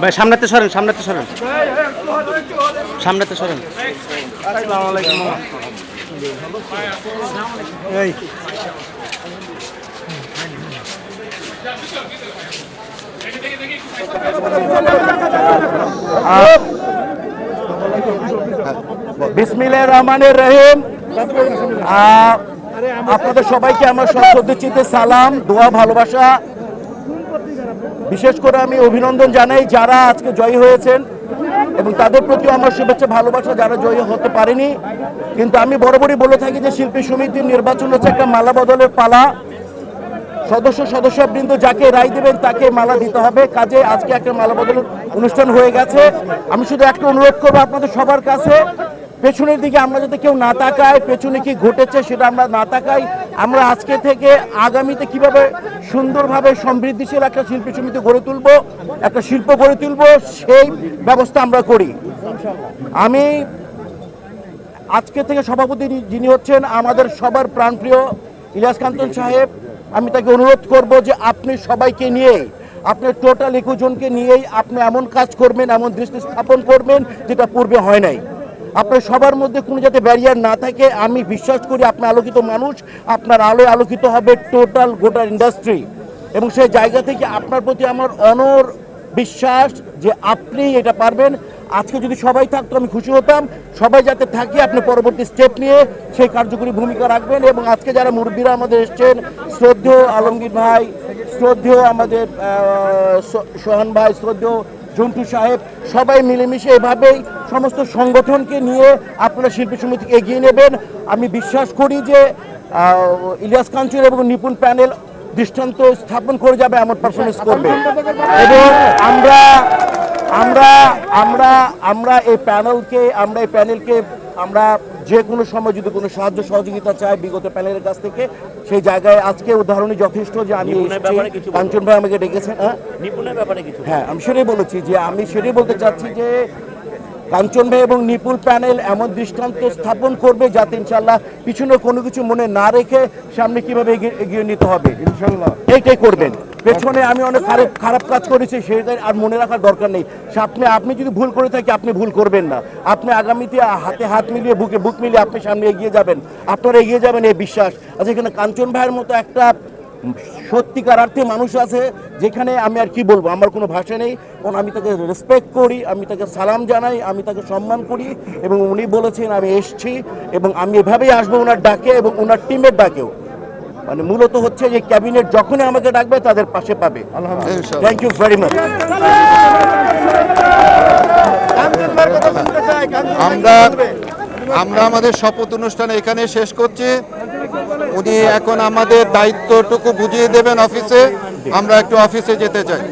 ভাই সামনেতে সরেন সামনেতে সরেন। সামনেতে সরেন। এই। বিসমিল্লাহ রহমানের রহিম। আপনাদের সবাইকে আমার সশ্রদ্ধচিতে সালাম, দোয়া, ভালোবাসা। বিশেষ করে আমি অভিনন্দন জানাই যারা আজকে জয়ী হয়েছেন এবং তাদের প্রতিও আমার শুভেচ্ছা, ভালোবাসা যারা জয়ী হতে পারেনি। কিন্তু আমি বরাবরই বলে থাকি যে শিল্পী সমিতির নির্বাচন হচ্ছে একটা মালা বদলের পালা। সদস্য, সদস্যবৃন্দ যাকে রায় দেবেন তাকে মালা দিতে হবে। কাজে আজকে একটা মালা বদল অনুষ্ঠান হয়ে গেছে। আমি শুধু একটা অনুরোধ করব আপনাদের সবার কাছে পেছনের দিকে আমরা যাতে কেউ না তাকায়, পেছনে কি ঘটেছে সেটা আমরা না তাকাই। আমরা আজকে থেকে আগামীতে কীভাবে সুন্দরভাবে সমৃদ্ধিশীল একটা শিল্পী সমিতি গড়ে তুলবো, একটা শিল্প গড়ে তুলবো, সেই ব্যবস্থা আমরা করি। আমি আজকে থেকে সভাপতি যিনি হচ্ছেন আমাদের সবার প্রাণপ্রিয় ইলিয়াস কান্তন সাহেব, আমি তাকে অনুরোধ করব যে আপনি সবাইকে নিয়ে, আপনি টোটাল একুশ জনকে নিয়েই আপনি এমন কাজ করবেন, এমন দৃষ্টি স্থাপন করবেন যেটা পূর্বে হয় নাই। আপনার সবার মধ্যে কোনো যাতে ব্যারিয়ার না থাকে, আমি বিশ্বাস করি আপনার আলোকিত মানুষ, আপনার আলোয় আলোকিত হবে টোটাল গোটা ইন্ডাস্ট্রি এবং সেই জায়গা থেকে আপনার প্রতি আমার অনর বিশ্বাস যে আপনি এটা পারবেন। আজকে যদি সবাই থাকতো, আমি খুশি হতাম। সবাই যাতে থাকে, আপনি পরবর্তী স্টেপ নিয়ে সেই কার্যকরী ভূমিকা রাখবেন। এবং আজকে যারা মুরব্বীরা আমাদের এসছেন, শ্রদ্ধেয় আলমগীর ভাই, শ্রদ্ধেয় আমাদের সোহান ভাই, শ্রদ্ধেয় জন্টু সাহেব, সবাই মিলেমিশে এভাবেই সমস্ত সংগঠনকে নিয়ে আপনারা শিল্পী সমিতিকে এগিয়ে নেবেন। আমি বিশ্বাস করি যে ইলিয়াস কাঞ্চুর এবং নিপুণ প্যানেল দৃষ্টান্ত স্থাপন করে যাবে এমন পারফরমেন্স করবে। এবং আমরা আমরা আমরা আমরা এই প্যানেলকে আমরা এই প্যানেলকে আমরা যে কোনো সময় যদি কোনো সাহায্য সহযোগিতা চাই বিগত প্যানেলের কাছ থেকে সেই জায়গায় আজকে উদাহরণই যথেষ্ট যে আমি। কাঞ্চন ভাই আমাকে ডেকেছেন হ্যাঁ? নিপুণের ব্যাপারে কিছু হ্যাঁ আমি সেটাই বলেছি যে আমি সেটাই বলতে চাচ্ছি যে কাঞ্চন ভাই এবং নিপুল প্যানেল এমন দৃষ্টান্ত স্থাপন করবে যাতে ইনশাল্লাহ পিছনে কোনো কিছু মনে না রেখে সামনে কীভাবে এগিয়ে নিতে হবে? ইনশাল্লাহ এইটাই করবেন। পেছনে আমি অনেক খারাপ খারাপ কাজ করেছি সেটা আর মনে রাখার দরকার নেই। আপনি আপনি যদি ভুল করে থাকি আপনি ভুল করবেন না। আপনি আগামীতে হাতে হাত মিলিয়ে বুকে বুক মিলিয়ে আপনি সামনে এগিয়ে যাবেন। আপনারা এগিয়ে যাবেন এই বিশ্বাস। আচ্ছা এখানে কাঞ্চন ভাইয়ের মতো একটা সত্যিকার অর্থে মানুষ আছে যেখানে আমি আর কি বলব আমার কোনো ভাষা নেই। কারণ আমি তাকে রেসপেক্ট করি আমি তাকে সালাম জানাই আমি তাকে সম্মান করি এবং উনি বলেছেন আমি এসছি এবং আমি এভাবেই আসব ওনার ডাকে এবং ওনার টিমের ডাকেও। মানে মূলত হচ্ছে যে ক্যাবিনেট যখনই আমাকে ডাকবে তাদের পাশে পাবে। থ্যাংক ইউ ভেরি মাচ আমরা আমরা আমাদের শপথ অনুষ্ঠান এখানে শেষ করছি। উনি এখন আমাদের দায়িত্বটুকু বুঝিয়ে দেবেন অফিসে। আমরা একটু অফিসে যেতে চাই।